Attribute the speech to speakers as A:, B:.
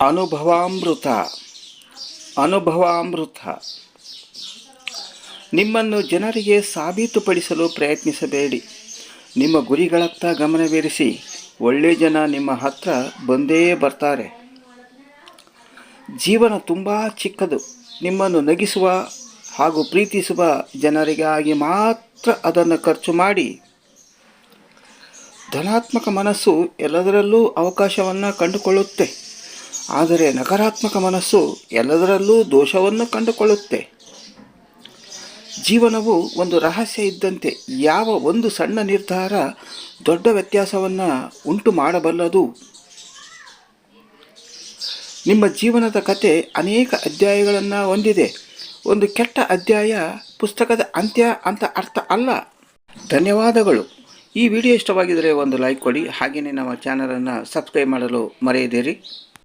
A: ಅನುಭವಾಮೃತ. ಅನುಭವಾಮೃತ. ನಿಮ್ಮನ್ನು ಜನರಿಗೆ ಸಾಬೀತುಪಡಿಸಲು ಪ್ರಯತ್ನಿಸಬೇಡಿ. ನಿಮ್ಮ ಗುರಿಗಳತ್ತ ಗಮನವಿರಿಸಿ ಒಳ್ಳೆಯ ಜನ ನಿಮ್ಮ ಹತ್ರ ಬಂದೇ ಬರ್ತಾರೆ. ಜೀವನ ತುಂಬ ಚಿಕ್ಕದು. ನಿಮ್ಮನ್ನು ನಗಿಸುವ ಹಾಗೂ ಪ್ರೀತಿಸುವ ಜನರಿಗಾಗಿ ಮಾತ್ರ ಅದನ್ನು ಖರ್ಚು ಮಾಡಿ. ಧನಾತ್ಮಕ ಮನಸ್ಸು ಎಲ್ಲದರಲ್ಲೂ ಅವಕಾಶವನ್ನು ಕಂಡುಕೊಳ್ಳುತ್ತೆ. ಆದರೆ ನಕಾರಾತ್ಮಕ ಮನಸ್ಸು ಎಲ್ಲದರಲ್ಲೂ ದೋಷವನ್ನು ಕಂಡುಕೊಳ್ಳುತ್ತೆ. ಜೀವನವು ಒಂದು ರಹಸ್ಯ ಇದ್ದಂತೆ ಯಾವ ಒಂದು ಸಣ್ಣ ನಿರ್ಧಾರ ದೊಡ್ಡ ವ್ಯತ್ಯಾಸವನ್ನು ಉಂಟು ಮಾಡಬಲ್ಲದು. ನಿಮ್ಮ ಜೀವನದ ಕತೆ ಅನೇಕ ಅಧ್ಯಾಯಗಳನ್ನು ಹೊಂದಿದೆ. ಒಂದು ಕೆಟ್ಟ ಅಧ್ಯಾಯ ಪುಸ್ತಕದ ಅಂತ್ಯ ಅಂತ ಅರ್ಥ ಅಲ್ಲ. ಧನ್ಯವಾದಗಳು. ಈ ವಿಡಿಯೋ ಇಷ್ಟವಾಗಿದ್ದರೆ ಒಂದು ಲೈಕ್ ಕೊಡಿ. ಹಾಗೆಯೇ ನಮ್ಮ ಚಾನಲನ್ನು ಸಬ್ಸ್ಕ್ರೈಬ್ ಮಾಡಲು ಮರೆಯದಿರಿ.